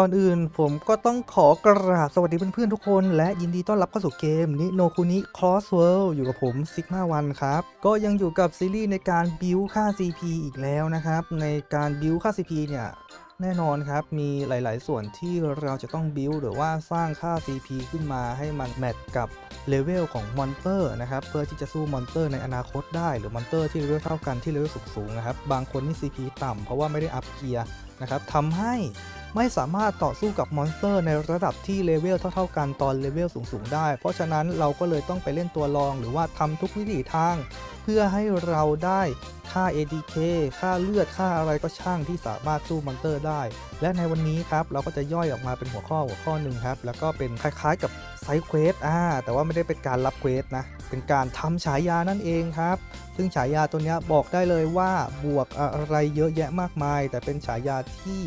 ก่อนอื่นผมก็ต้องขอกราบสวัสดีเพื่อนๆทุกคน และยินดีต้อนรับเข้าสู่เกมนิโนคุนิค Cross World อยู่กับผมซิกมาวันครับ ก็ยังอยู่กับซีรีส์ในการบิวค่า CP อีกแล้วนะครับ ในการบิวค่า CP เนี่ย แน่นอนครับ มีหลายๆ ส่วนที่เราจะต้องบิวหรือว่าสร้างค่า CP ขึ้นมาให้มันแมทกับเลเวลของมอนเตอร์นะครับ เพื่อที่จะสู้มอนเตอร์ในอนาคตได้หรือมอนเตอร์ที่เลเวลเท่ากันที่เลเวลสูงๆนะครับบางคนนี่ CP ต่ำเพราะว่าไม่ได้อัพเกียร์นะครับทำให้ ไม่สามารถต่อสู้กับมอนสเตอร์ในระดับที่เลเวลเท่าๆกันตอนเลเวลสูงๆได้ เพราะฉะนั้นเราก็เลยต้องไปเล่นตัวรองหรือว่าทำทุกวิถีทาง เพื่อให้เราได้ค่า ADK ค่าเลือด ค่าอะไรก็ช่างที่สามารถสู้มอนสเตอร์ได้ และในวันนี้ครับ เราก็จะย่อยออกมาเป็นหัวข้อหัวข้อหนึ่งครับ แล้วก็เป็นคล้ายๆกับไซเควสอ่า แต่ว่าไม่ได้เป็นการรับเควสนะ เป็นการทำฉายานั่นเองครับ ซึ่งฉายาตัวนี้บอกได้เลยว่าบวกอะไรเยอะแยะมากมาย แต่เป็นฉายาที่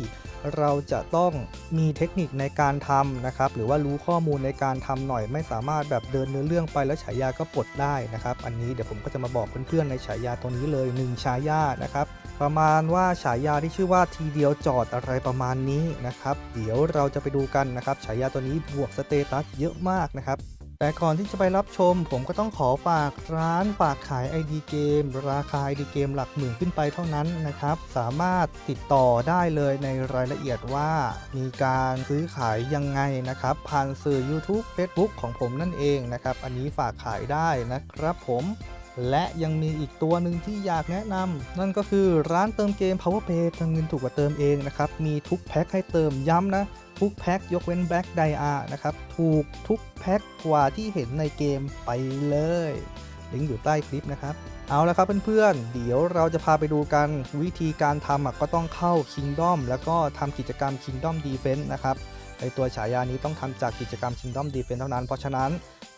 เราจะต้องมีเทคนิคในการทำนะครับ หรือว่ารู้ข้อมูลในการทำหน่อย ไม่สามารถแบบเดินเนื้อเรื่องไปแล้วฉายาก็ปลดได้นะครับ อันนี้เดี๋ยวผมก็จะมาบอกเพื่อนๆในฉายาตัวนี้เลย 1 ฉายานะครับ ประมาณว่าฉายาที่ชื่อว่าทีเดียวจอดอะไรประมาณนี้นะครับ เดี๋ยวเราจะไปดูกันนะครับฉายาตัวนี้บวกสเตตัสเยอะมากนะครับ แต่ก่อนที่จะไปรับชม ผมก็ต้องขอฝากร้านฝากขาย ID เกม ราคา ID เกมหลักหมื่นขึ้นไปเท่านั้นนะครับ สามารถติดต่อได้เลยในรายละเอียดว่า มีการซื้อขายยังไงนะครับ ผ่านสื่อ YouTube Facebook ของผมนั่นเองนะครับ อันนี้ฝากขายได้นะครับผมและยังมีอีกตัวหนึ่งที่อยากแนะนำนั่นก็คือร้านเติมเกม PowerPay เติมเงินถูกกว่าเติมเองนะครับ มีทุกแพ็คให้เติมย้ำนะ ทุกแพ็คยกเว้น Black d i a นะครับ ถูกทุกแพ็คกว่าที่เห็นในเกมไปเลย ลิงก์อยู่ใต้คลิปนะครับ เอาละครับเพื่อนๆ เดี๋ยวเราจะพาไปดูกันวิธีการทำก็ต้องเข้า Kingdom แล้วก็ทำกิจกรรม Kingdom Defense นะครับไอตัวฉายานี้ต้องทำจากกิจกรรม Kingdom Defense เท่านั้น เพราะฉะนั้น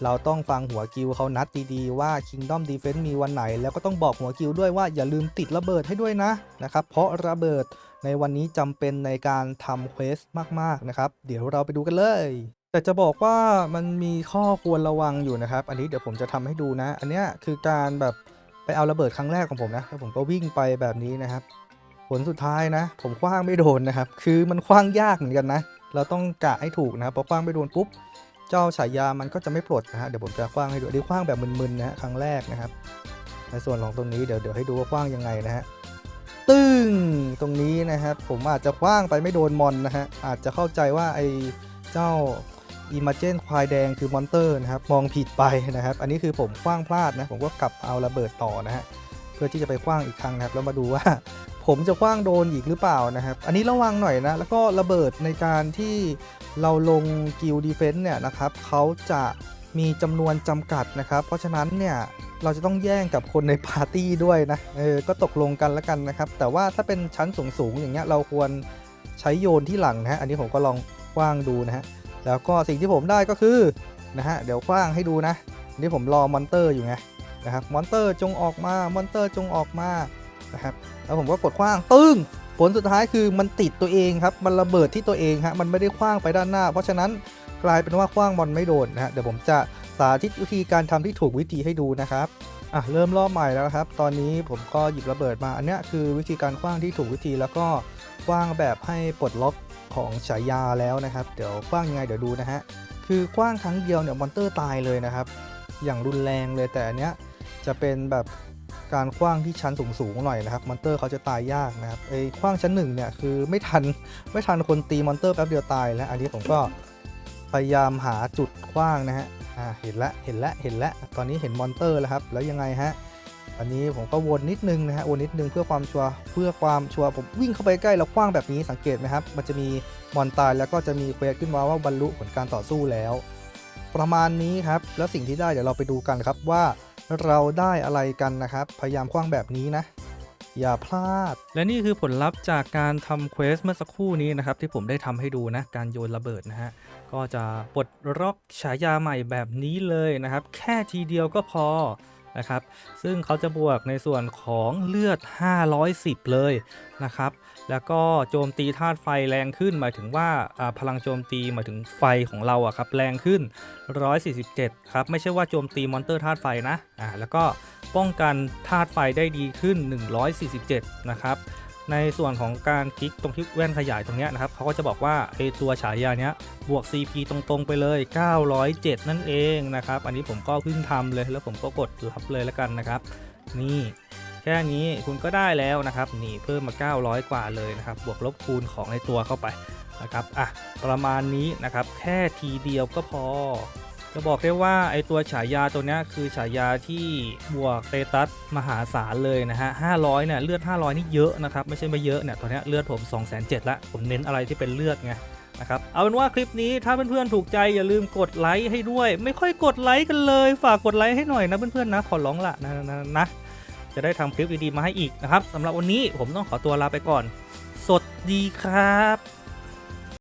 เราต้องฟังหัวกิลเขานัดดีๆว่า Kingdom Defense มีวันไหน แล้วก็ต้องบอกหัวกิลด้วยว่าอย่าลืมติดระเบิดให้ด้วยนะนะครับเพราะระเบิดในวันนี้จำเป็นในการทำเควสมากๆนะครับ เดี๋ยวเราไปดูกันเลยแต่จะบอกว่ามันมีข้อควรระวังอยู่นะครับ อันนี้เดี๋ยวผมจะทำให้ดูนะ อันนี้คือการแบบไปเอาระเบิดครั้งแรกของผมนะแล้วผมก็วิ่งไปแบบนี้นะครับ ผลสุดท้ายนะ ผมคว้างไม่โดนนะครับ คือมันคว้างยากเหมือนกันนะ เราต้องกะให้ถูกนะครับพอคว้างไม่โดนปุ๊บ เจ้าฉายามันก็จะไม่ปลดนะฮะเดี๋ยวผมจะคว้างให้ดูอันนี้คว้างแบบมึนๆนะฮะครั้งแรกนะครับ ในส่วนของตรงนี้เดี๋ยวเดี๋ยวให้ดูว่าคว้างยังไงนะฮะตึ้งตรงนี้นะครับผมอาจจะคว้างไปไม่โดนมอนนะฮะอาจจะเข้าใจว่าไอ้เจ้าอิมาเจนควายแดงคือมอนเตอร์นะครับมองผิดไปนะครับ อันนี้คือผมคว้างพลาดนะผมก็กลับเอาระเบิดต่อนะฮะเพื่อที่จะไปคว้างอีกครั้งนะครับแล้วมาดูว่า ผมจะคว้างโดนอีกหรือเปล่านะครับ อันนี้ระวังหน่อยนะ แล้วก็ระเบิดในการที่เราลงกิลดีเฟนต์เนี่ยนะครับเขาจะมีจำนวนจำกัดนะครับ เพราะฉะนั้นเนี่ยเราจะต้องแย่งกับคนในปาร์ตี้ด้วยนะ เออ ก็ตกลงกันแล้วกันนะครับ แต่ว่าถ้าเป็นชั้นสูงๆอย่างเงี้ยเราควรใช้โยนที่หลังนะฮะ อันนี้ผมก็ลองคว้างดูนะฮะ แล้วก็สิ่งที่ผมได้ก็คือนะฮะ เดี๋ยวคว้างให้ดูนะนนี่ผมรอมอนเตอร์อยู่ไงนะครับ มอนเตอร์จงออกมา มอนเตอร์จงออกมา นะครับแล้วผมก็กดคว้างตึ้งผลสุดท้ายคือมันติดตัวเองครับมันระเบิดที่ตัวเองฮะมันไม่ได้คว้างไปด้านหน้า เพราะฉะนั้นกลายเป็นว่าคว้างบอลไม่โดนนะฮะเดี๋ยวผมจะสาธิตวิธีการทำที่ถูกวิธีให้ดูนะครับอะเริ่มรอบใหม่แล้วครับ ตอนนี้ผมก็หยิบระเบิดมาอันเนี้ยคือวิธีการคว้างที่ถูกวิธีแล้วก็คว้างแบบให้ปลดล็อกของฉายาแล้วนะครับ เดี๋ยวคว้างยังไงเดี๋ยวดูนะฮะคือคว้างครั้งเดียวเนี่ยมอนเตอร์ตายเลยนะครับ อย่างรุนแรงเลยแต่อันเนี้ยจะเป็นแบบ การคว้างที่ชั้นสูงๆหน่อยนะครับมอนเตอร์เขาจะตายยากนะครับไอ้คว้างชั้นหนึ่งเนี่ยคือไม่ทันไม่ทันคนตีมอนเตอร์แป๊บเดียวตายแล้วอันนี้ผมก็พยายามหาจุดคว้างนะฮะอ่าเห็นละเห็นละเห็นละตอนนี้เห็นมอนเตอร์แล้วครับแล้วยังไงฮะอันนี้ผมก็วนนิดนึงนะฮะวนนิดนึงเพื่อความชัวร์เพื่อความชัวร์ผมวิ่งเข้าไปใกล้แล้วคว้างแบบนี้สังเกตไหมครับ มันจะมีมอนตายแล้วก็จะมีเควสขึ้นมาว่าบรรลุผลการต่อสู้แล้ว ประมาณนี้ครับแล้วสิ่งที่ได้เดี๋ยวเราไปดูกันครับว่า เราได้อะไรกันนะครับ พยายามคว้างแบบนี้นะ อย่าพลาด และนี่คือผลลัพธ์จากการทำเควสเมื่อสักครู่นี้นะครับ ที่ผมได้ทำให้ดูนะ การโยนระเบิดนะฮะ ก็จะปลดล็อกฉายาใหม่แบบนี้เลยนะครับ แค่ทีเดียวก็พอ นะครับ ซึ่งเขาจะบวกในส่วนของเลือด 510 เลยนะครับ แล้วก็โจมตีธาตุไฟแรงขึ้น หมายถึงว่าพลังโจมตีหมายถึงไฟของเราอะครับแรงขึ้น 147 ครับ ไม่ใช่ว่าโจมตีมอนเตอร์ธาตุไฟนะอ่าแล้วก็ป้องกันธาตุไฟได้ดีขึ้น 147 นะครับ ในส่วนของการคลิกตรงที่แว่นขยายตรงนี้นะครับเขาก็จะบอกว่าไอตัวฉายาเนี้ยบวก CP ตรงๆไปเลย 907 นั่นเองนะครับ อันนี้ผมก็เพิ่งทำเลยแล้วผมก็กดรับเลยแล้วกันนะครับ นี่แค่นี้คุณก็ได้แล้วนะครับ นี่เพิ่มมา 900 กว่าเลยนะครับ บวกลบคูณของในตัวเข้าไปนะครับ อะ ประมาณนี้นะครับ แค่ทีเดียวก็พอ จะบอกได้ว่าไอตัวฉายาตัวนี้คือฉายาที่บวกเตตัสมหาศาลเลยนะฮะ500เนี่ยเลือด 500 นี่เยอะนะครับไม่ใช่ไม่เยอะเนี่ยตอนนี้เลือดผม207ละผมเน้นอะไรที่เป็นเลือดไงนะครับเอาเป็นว่าคลิปนี้ถ้าเพื่อนๆถูกใจอย่าลืมกดไลค์ให้ด้วย ไม่ค่อยกดไลค์กันเลย ฝากกดไลค์ให้หน่อยนะเพื่อนๆนะขอร้องละนะนะนะจะได้ทำคลิปดีๆมาให้อีกนะครับสำหรับวันนี้ผมต้องขอตัวลาไปก่อนสวัสดีครับ